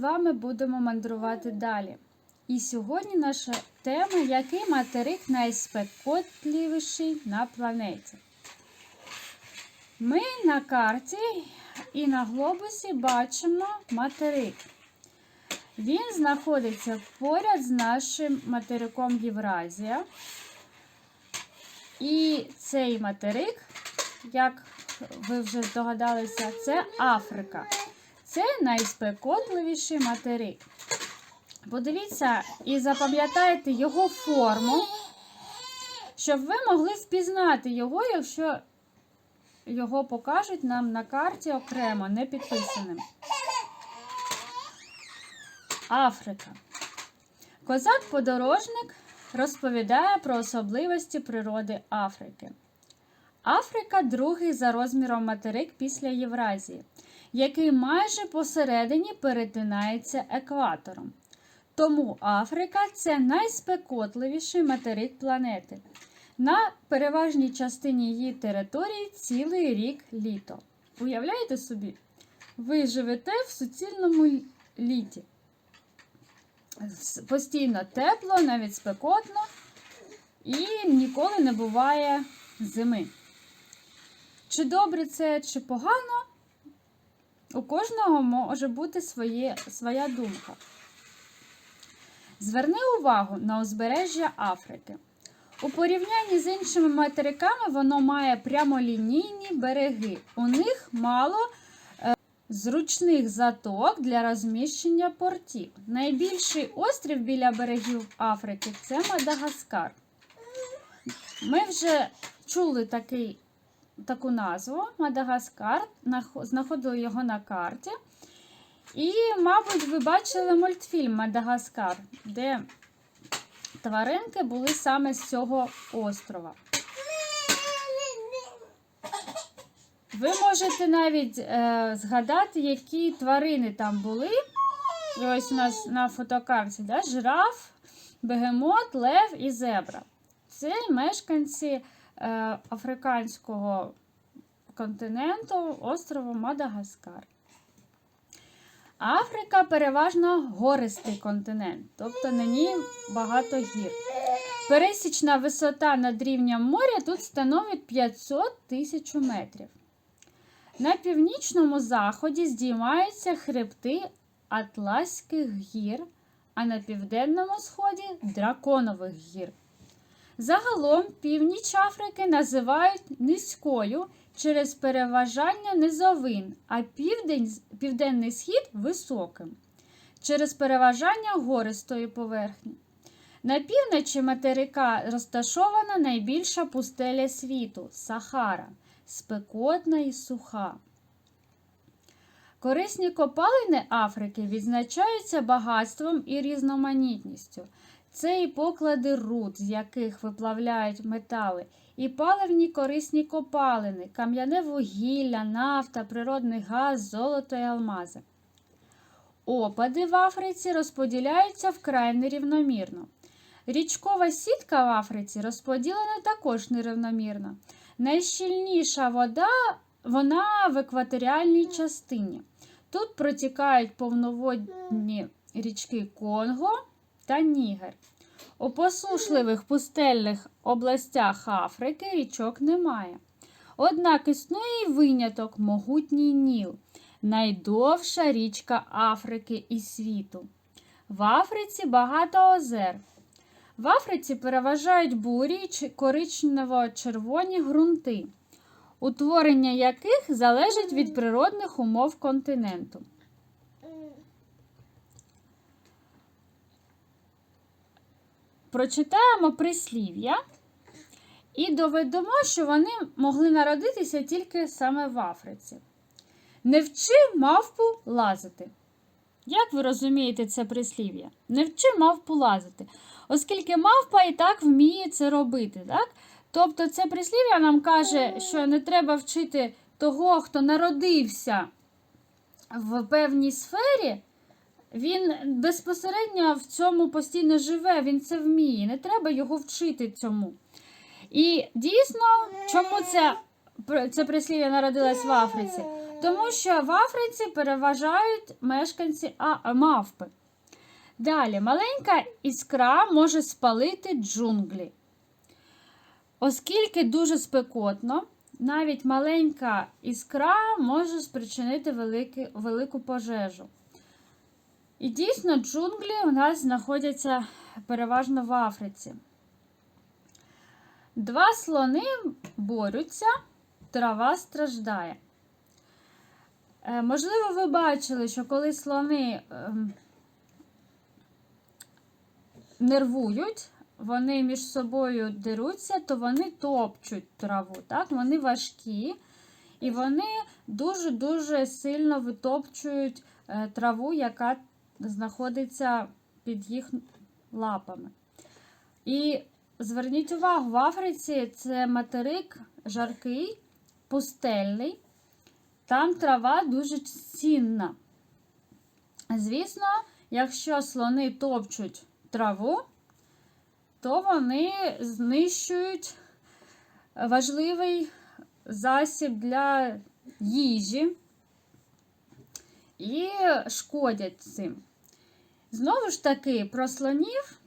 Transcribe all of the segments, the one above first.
вами будемо мандрувати далі. І сьогодні наша тема який материк найспекотливіший на планеті. Ми на карті і на глобусі бачимо материк. Він знаходиться поряд з нашим материком Євразія. І цей материк, як ви вже здогадалися, це Африка. Це найспекотливіший материк. Подивіться і запам'ятайте його форму, щоб ви могли впізнати його, якщо його покажуть нам на карті окремо, не підписаним. Африка. Козак-подорожник розповідає про особливості природи Африки. Африка другий за розміром материк після Євразії, який майже посередині перетинається екватором. Тому Африка це найспекотливіший материк планети. На переважній частині її території цілий рік літо. Уявляєте собі? Ви живете в суцільному літі. Постійно тепло, навіть спекотно, і ніколи не буває зими. Чи добре це, чи погано, у кожного може бути своє, своя думка. Зверни увагу на узбережжя Африки. У порівнянні з іншими материками воно має прямолінійні береги. У них мало е, зручних заток для розміщення портів. Найбільший острів біля берегів Африки це Мадагаскар. Ми вже чули такий, таку назву Мадагаскар, знаходили його на карті. І, мабуть, ви бачили мультфільм Мадагаскар, де тваринки були саме з цього острова. Ви можете навіть е, згадати, які тварини там були. І ось у нас на фотокарті да? жираф, бегемот, лев і зебра. Це мешканці африканського континенту острова Мадагаскар. Африка переважно гористий континент, тобто на ній багато гір. Пересічна висота над рівнем моря тут становить 500 тисяч метрів. На північному заході здіймаються хребти Атласських гір, а на південному сході драконових гір. Загалом північ Африки називають низькою через переважання низовин, а південь, південний схід високим через переважання гористої поверхні. На півночі материка розташована найбільша пустеля світу Сахара, спекотна і суха. Корисні копалини Африки відзначаються багатством і різноманітністю. Це і поклади руд, з яких виплавляють метали, і паливні корисні копалини, кам'яне вугілля, нафта, природний газ, золото і алмази. Опади в Африці розподіляються вкрай нерівномірно. Річкова сітка в Африці розподілена також нерівномірно. Найщільніша вода вона в екваторіальній частині. Тут протікають повноводні річки Конго та Нігер. У посушливих пустельних областях Африки річок немає. Однак існує й виняток могутній Ніл, найдовша річка Африки і світу. В Африці багато озер. В Африці переважають бурі коричнево-червоні ґрунти, утворення яких залежить від природних умов континенту. Прочитаємо прислів'я і доведемо, що вони могли народитися тільки саме в Африці. Не вчи мавпу лазити. Як ви розумієте це прислів'я? Не вчи мавпу лазити, оскільки мавпа і так вміє це робити. Так? Тобто це прислів'я нам каже, що не треба вчити того, хто народився в певній сфері, він безпосередньо в цьому постійно живе, він це вміє. Не треба його вчити цьому. І дійсно, чому це, це прислів'я народилось в Африці? Тому що в Африці переважають мешканці мавпи. Далі, маленька іскра може спалити джунглі. Оскільки дуже спекотно, навіть маленька іскра може спричинити велику пожежу. І дійсно, джунглі у нас знаходяться переважно в Африці. Два слони борються, трава страждає. Е, можливо, ви бачили, що коли слони ем, нервують, вони між собою деруться, то вони топчуть траву. Так? Вони важкі і вони дуже-дуже сильно витопчують е, траву, яка знаходиться під їх лапами. І зверніть увагу, в Африці це материк жаркий, пустельний. Там трава дуже цінна. Звісно, якщо слони топчуть траву, то вони знищують важливий засіб для їжі і шкодять цим. Знову ж таки, про слонів,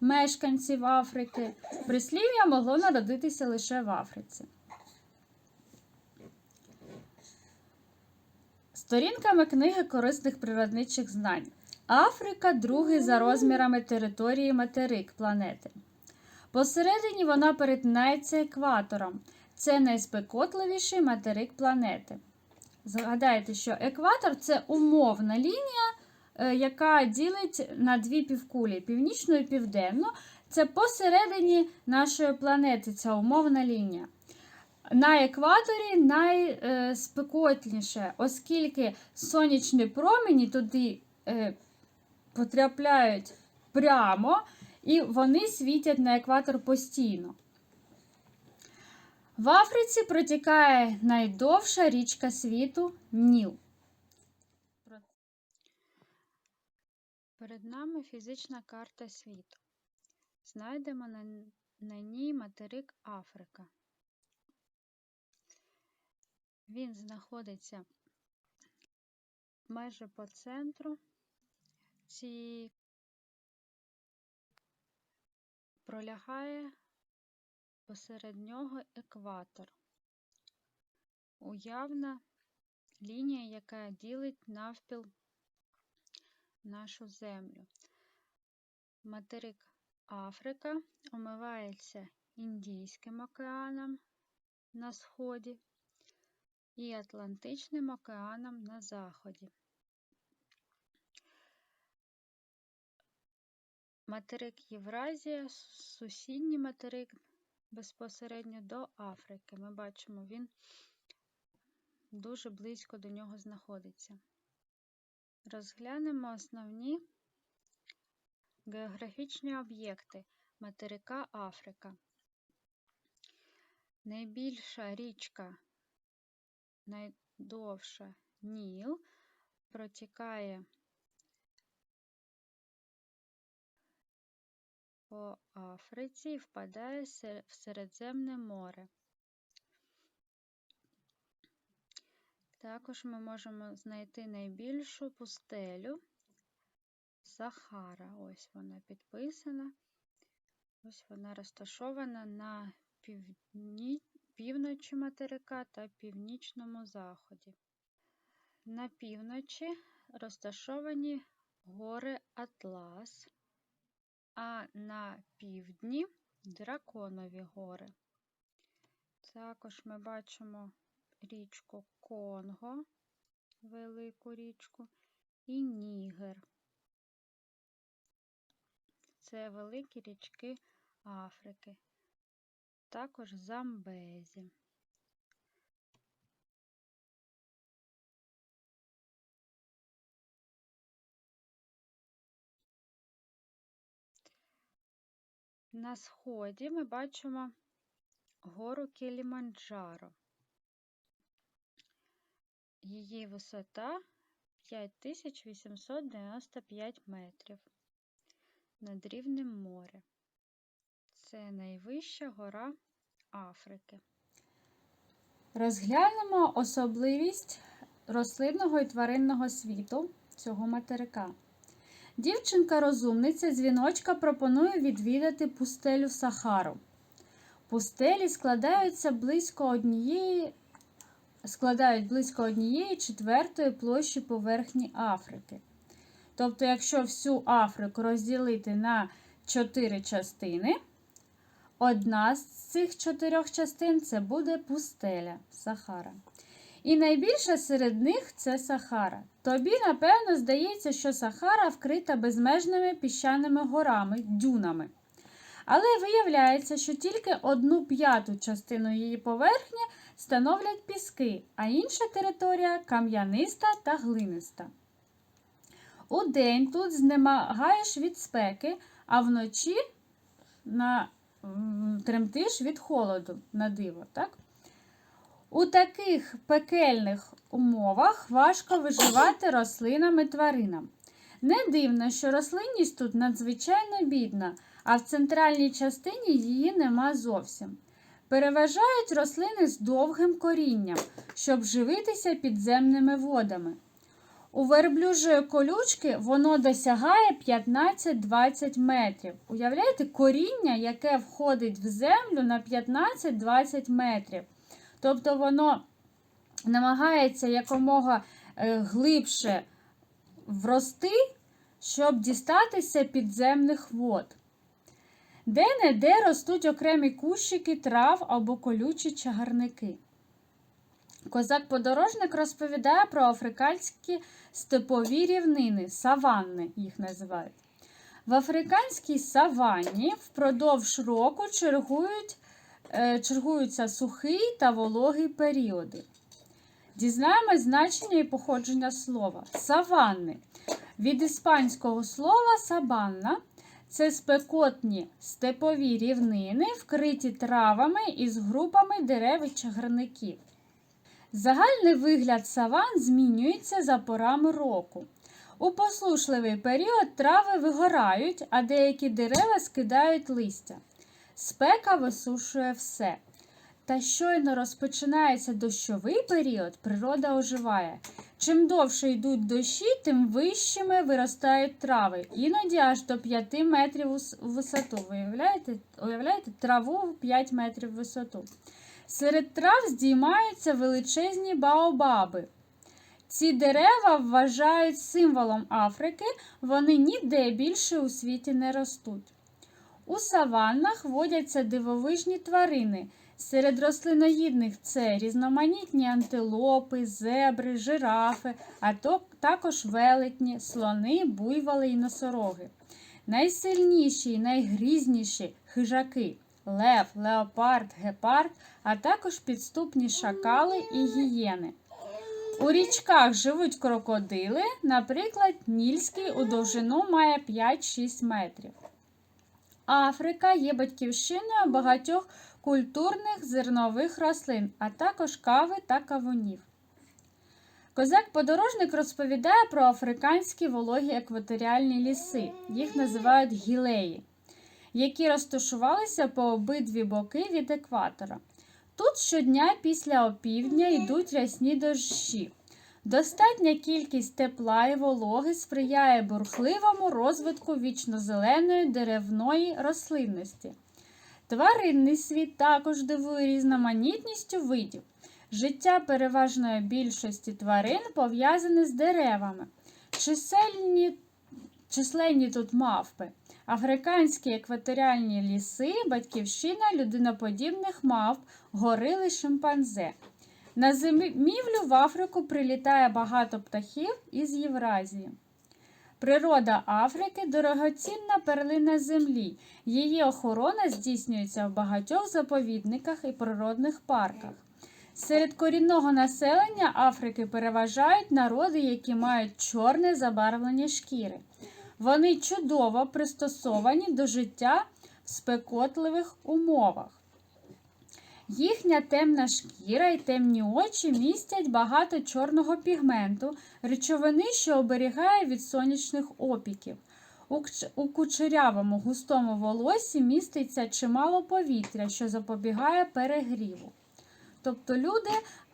мешканців Африки, прислів'я могло народитися лише в Африці. Сторінками книги корисних природничих знань. Африка другий за розмірами території материк планети. Посередині вона перетинається екватором. Це найспекотливіший материк планети. Згадайте, що екватор це умовна лінія, яка ділить на дві півкулі північну і південну. Це посередині нашої планети ця умовна лінія. На екваторі найспекотніше, оскільки сонячні промені туди е, потрапляють прямо, і вони світять на екватор постійно. В Африці протікає найдовша річка світу Ніл. Перед нами фізична карта світу. Знайдемо на, на ній материк Африка. Він знаходиться майже по центру. Ці пролягає посеред нього екватор. Уявна лінія, яка ділить навпіл нашу землю. Материк Африка омивається Індійським океаном на сході і Атлантичним океаном на заході. Материк Євразія, сусідній материк безпосередньо до Африки. Ми бачимо, він дуже близько до нього знаходиться. Розглянемо основні географічні об'єкти материка Африка. Найбільша річка, найдовша Ніл, протікає по Африці і впадає в Середземне море. Також ми можемо знайти найбільшу пустелю Сахара. Ось вона підписана. Ось вона розташована на півні... півночі материка та північному заході. На півночі розташовані гори Атлас, а на півдні Драконові гори. Також ми бачимо річку Конго, велику річку, і Нігер. Це великі річки Африки, також Замбезі. На сході ми бачимо гору Кіліманджаро. Її висота 5895 метрів над рівнем моря. Це найвища гора Африки. Розглянемо особливість рослинного і тваринного світу цього материка. Дівчинка-розумниця дзвіночка пропонує відвідати пустелю Сахару. Пустелі складаються близько однієї, складають близько однієї четвертої площі поверхні Африки. Тобто, якщо всю Африку розділити на чотири частини, одна з цих чотирьох частин це буде пустеля Сахара. І найбільша серед них це Сахара. Тобі, напевно, здається, що Сахара вкрита безмежними піщаними горами, дюнами. Але виявляється, що тільки одну п'яту частину її поверхні становлять піски, а інша територія кам'яниста та глиниста. Удень тут знемагаєш від спеки, а вночі на, тремтиш від холоду на диво. Так? У таких пекельних умовах важко виживати рослинам і тваринам. Не дивно, що рослинність тут надзвичайно бідна, а в центральній частині її нема зовсім. Переважають рослини з довгим корінням, щоб живитися підземними водами. У верблюжої колючки воно досягає 15-20 метрів. Уявляєте, коріння, яке входить в землю на 15-20 метрів. Тобто воно намагається якомога е, глибше врости, щоб дістатися підземних вод. Де-не-де ростуть окремі кущики трав або колючі чагарники. Козак-подорожник розповідає про африканські степові рівнини, саванни їх називають. В африканській саванні впродовж року чергують, е, чергуються сухий та вологий періоди. Дізнаємось значення і походження слова. Саванни. Від іспанського слова сабанна це спекотні степові рівнини, вкриті травами із групами дерев і чагарників. Загальний вигляд саван змінюється за порами року. У послушливий період трави вигорають, а деякі дерева скидають листя. Спека висушує все. Та щойно розпочинається дощовий період, природа оживає. Чим довше йдуть дощі, тим вищими виростають трави, іноді аж до 5 метрів у висоту. Ви уявляєте? Траву в 5 метрів в висоту. Серед трав здіймаються величезні баобаби. Ці дерева вважають символом Африки, вони ніде більше у світі не ростуть. У саваннах водяться дивовижні тварини. Серед рослиноїдних це різноманітні антилопи, зебри, жирафи, а також велетні, слони, буйволи і носороги. Найсильніші і найгрізніші хижаки лев, леопард, гепард, а також підступні шакали і гієни. У річках живуть крокодили, наприклад, Нільський у довжину має 5-6 метрів. Африка є батьківщиною багатьох культурних зернових рослин, а також кави та кавунів. Козак-подорожник розповідає про африканські вологі екваторіальні ліси, їх називають гілеї, які розташувалися по обидві боки від екватора. Тут щодня після опівдня йдуть рясні дощі. Достатня кількість тепла і вологи сприяє бурхливому розвитку вічнозеленої деревної рослинності. Тваринний світ також дивує різноманітністю видів. Життя переважної більшості тварин пов'язане з деревами. Чисельні, численні тут мавпи. Африканські екваторіальні ліси, батьківщина людиноподібних мавп, горили шимпанзе. На зимівлю в Африку прилітає багато птахів із Євразії. Природа Африки дорогоцінна перлина землі. Її охорона здійснюється в багатьох заповідниках і природних парках. Серед корінного населення Африки переважають народи, які мають чорне забарвлення шкіри. Вони чудово пристосовані до життя в спекотливих умовах. Їхня темна шкіра і темні очі містять багато чорного пігменту, речовини, що оберігає від сонячних опіків. У кучерявому густому волосі міститься чимало повітря, що запобігає перегріву. Тобто люди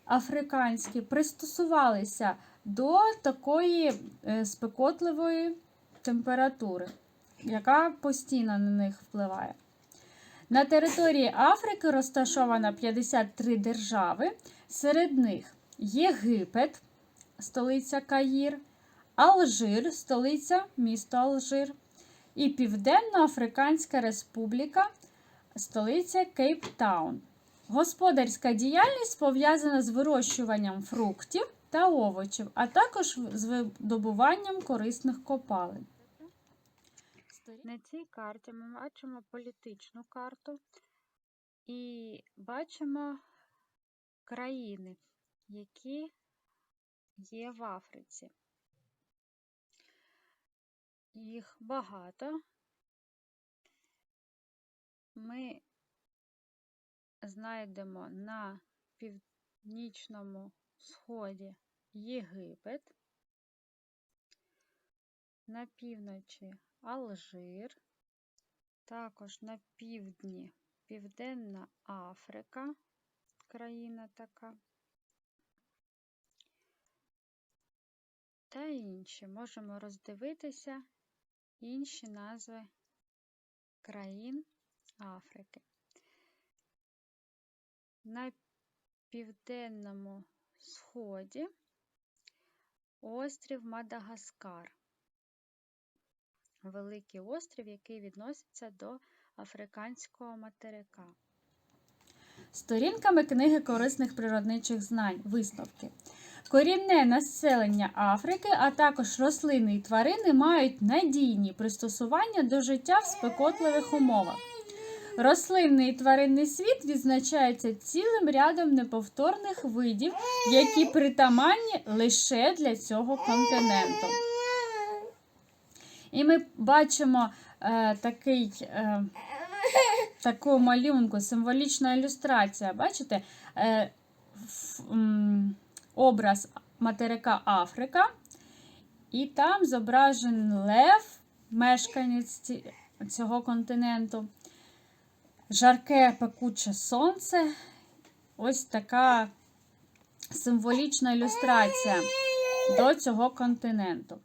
африканські пристосувалися до такої е, спекотливої температури, яка постійно на них впливає. На території Африки розташовано 53 держави, серед них Єгипет, столиця Каїр, Алжир, столиця місто Алжир, і Південно-Африканська Республіка, столиця Кейптаун. Господарська діяльність пов'язана з вирощуванням фруктів та овочів, а також з видобуванням корисних копалин. На цій карті ми бачимо політичну карту і бачимо країни, які є в Африці. Їх багато. Ми знайдемо на північному сході Єгипет, на півночі Алжир, також на півдні Південна Африка, країна така. Та інші можемо роздивитися інші назви країн Африки. На південному сході острів Мадагаскар. Великий острів, який відноситься до африканського материка. Сторінками книги корисних природничих знань. Висновки. Корінне населення Африки, а також рослини і тварини мають надійні пристосування до життя в спекотливих умовах. Рослинний і тваринний світ відзначається цілим рядом неповторних видів, які притаманні лише для цього континенту. І ми бачимо е, такий, е, таку малюнку, символічна ілюстрація. Бачите? Е, ф, м, образ материка Африка, і там зображений лев, мешканець цього континенту. Жарке пекуче сонце. Ось така символічна ілюстрація до цього континенту.